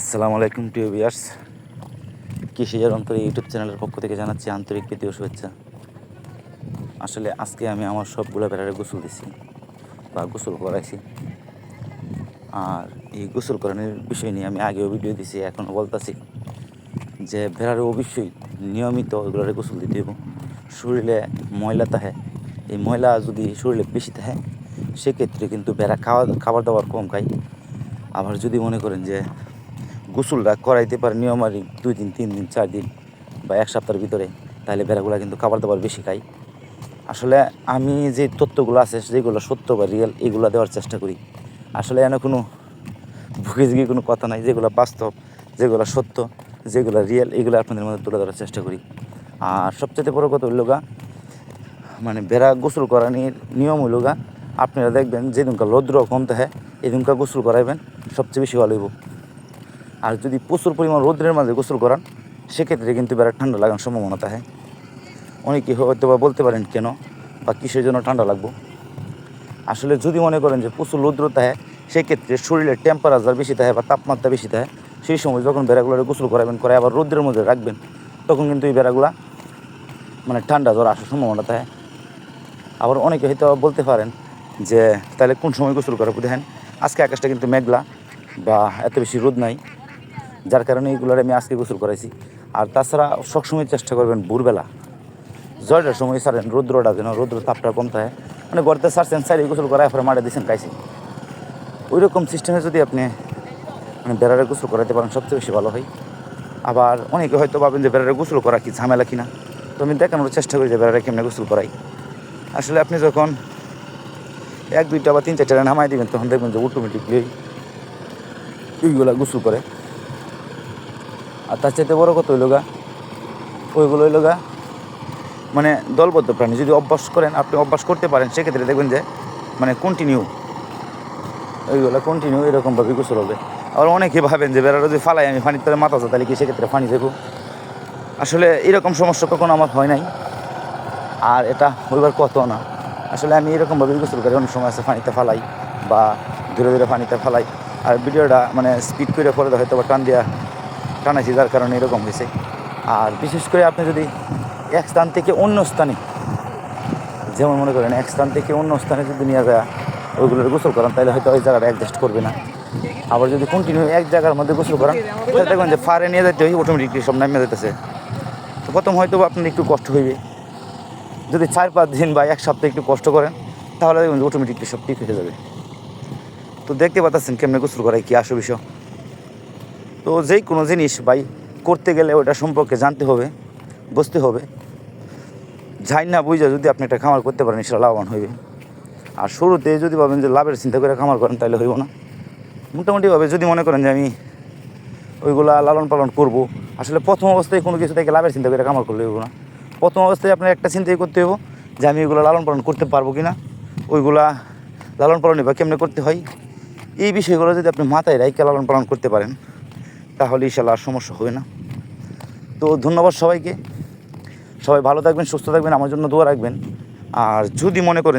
আসসালামু আলাইকুম, প্রিয় বিয়ার্স কৃষিজার অন্তরে ইউটিউব চ্যানেলের পক্ষ থেকে জানাচ্ছি আন্তরিক প্রীতি ও শুভেচ্ছা। আসলে আজকে আমি আমার সবগুলো বেড়ারে গোসল দিছি, বা গোসল করাইছি। আর এই গোসল করানোর বিষয় নিয়ে আমি আগেও ভিডিও দিছি, এখনও বলতেছি যে ভেড়ারে অবশ্যই নিয়মিত ওইগুলোরে গোসল দিতে হবে শরীরে ময়লা থাকে, এই ময়লা যদি শরীরে বেশি থাকে, সেক্ষেত্রে কিন্তু ভেড়া খাওয়া খাবার দাবার কম খায়। আবার যদি মনে করেন যে গোসলটা করাইতে পারে নিয়মারি দুই দিন, তিন দিন, চার দিন বা এক সপ্তাহের ভিতরে, তাহলে ভেড়াগুলো কিন্তু খাবার দাবার বেশি খায়। আসলে আমি যে তথ্যগুলো আছে, যেগুলো সত্য বা রিয়েল এগুলো দেওয়ার চেষ্টা করি। আসলে এনে কোনো ভুগে ভুগে কোনো কথা নাই, যেগুলো বাস্তব, যেগুলো সত্য, যেগুলো রিয়েল এগুলো আপনাদের মধ্যে তুলে ধরার চেষ্টা করি। আর সবচেয়ে বড় কথা হইল গা মানে বেড়া গোসল করানির নিয়ম হইল গা, আপনারা দেখবেন যেদিনকার রৌদ্র কমতে হয় এদিনকার গোসল করাইবেন, সবচেয়ে বেশি ভালো হইব। আর যদি প্রচুর পরিমাণ রৌদ্রের মাঝে গোসল করান, সেক্ষেত্রে কিন্তু বেড়া ঠান্ডা লাগার সম্ভাবনা থাকে। অনেকে হয়তো বা বলতে পারেন, কেন? বা কিসের জন্য ঠান্ডা লাগবো? আসলে যদি মনে করেন যে প্রচুর রৌদ্র থাকে, সেক্ষেত্রে শরীরের টেম্পারেচার বেশি থাকে বা তাপমাত্রা বেশি থাকে, সেই সময় যখন বেড়াগুলো গোসল করাবেন, করে আবার রৌদ্রের মধ্যে রাখবেন, তখন কিন্তু এই বেড়াগুলা মানে ঠান্ডা জ্বর আসার সম্ভাবনা থাকে। আবার অনেকে হয়তো বলতে পারেন যে, তাহলে কোন সময় গোসল করাবো? দেখেন, আজকে আকাশটা কিন্তু মেঘলা বা এত বেশি রোদ নাই। যার কারণে এইগুলোর আমি আজকে গোসল করাইছি। আর তাছাড়া সবসময় চেষ্টা করবেন ভোরবেলা। জয়টার সময় সারেন রৌদ্রটা যেন রৌদ্র তাপটা কম থাকে। মানে গড়তে সারছেন সাইডে গোসল করায় পরে মাঠে দিয়েছেন খাইছি ওই রকম সিস্টেমে যদি আপনি মানে বেড়ারে গোসল করাতে পারেন, সবচেয়ে বেশি ভালো হয়। আবার অনেকে হয়তো ভাবেন যে বেড়ারে গোসল করা কি ঝামেলা কিনা। তো আমি দেখানোর চেষ্টা করি যে বেড়ারে কেমনে গোসল করাই। আসলে আপনি যখন এক, দুইটা বা তিন, চারটা নামাই দিবেন, তখন দেখবেন যে অটোমেটিকলি এইগুলা গোসল করে। আর তার চাইতে বড় কথা হইল গা, ওইগুলো হইল গা মানে দলবদ্ধ প্রাণী। যদি অভ্যাস করেন, আপনি অভ্যাস করতে পারেন, সেক্ষেত্রে দেখবেন যে মানে কন্টিনিউ ওইগুলো কন্টিনিউ এরকমভাবে গোসল হবে। আবার অনেকে ভাবেন যে বেড়াটা যদি ফালাই, আমি পানির তলে মাথা যায় তাহলে কি সেক্ষেত্রে পানি দেবো? আসলে এরকম সমস্যা কখনো আমার হয় নাই। আর এটা হইবার কত না। আসলে আমি এরকমভাবে গোসল করি, অনেক সময় আছে পানিতে ফালাই, বা ধীরে ধীরে পানিতে ফালাই। আর ভিডিওটা মানে স্পিড করে পরে হয়তো বা টান দিয়া টানাইছি, যার কারণে এরকম হয়েছে। আর বিশেষ করে আপনি যদি এক স্থান থেকে অন্য স্থানে, যেমন মনে করেন এক স্থান থেকে অন্য স্থানে যদি নিয়ে যায়, ওইগুলোর গোসল করান, তাহলে হয়তো ওই জায়গাটা অ্যাডজাস্ট করবে না। আবার যদি কন্টিনিউ এক জায়গার মধ্যে গোসল করান, তাহলে দেখবেন যে ফারে নিয়ে যেতে হয় অটোমেটিকলি সব নামিয়ে যেতেছে তো প্রথম হয়তো আপনার একটু কষ্ট হইবে। যদি চার পাঁচ দিন বা এক সপ্তাহ একটু কষ্ট করেন, তাহলে দেখবেন অটোমেটিকলি সব ঠিক হয়ে যাবে। তো দেখতে পাচ্ছেন কেমনে গোসল করায় কি আসো বিষয়। তো যেই কোনো জিনিস ভাই, করতে গেলে ওটা সম্পর্কে জানতে হবে, বুঝতে হবে। যাই না বুঝে যদি আপনি একটা খামার করতে পারেন সেটা লাভবান হইবে। আর শুরুতে যদি ভাবেন যে লাভের চিন্তা করে খামার করেন তাহলে হইব না। মোটামুটিভাবে যদি মনে করেন যে আমি ওইগুলা লালন পালন করব, আসলে প্রথম অবস্থায় কোনো কিছু থেকে লাভের চিন্তা করে খামার করলে হইব না। প্রথম অবস্থায় আপনার একটা চিন্তাই করতে হইব যে আমি ওইগুলো লালন পালন করতে পারব কি না ওইগুলা লালন পালন বা কেমনে করতে হয়। এই বিষয়গুলো যদি আপনি মাথায় রাইকে লালন পালন করতে পারেন তাহলে ইনশাল্লাহ আর সমস্যা হবে না। তো ধন্যবাদ সবাইকে। সবাই ভালো থাকবেন, সুস্থ থাকবেন, আমার জন্য দোয়া রাখবেন। আর যদি মনে করেন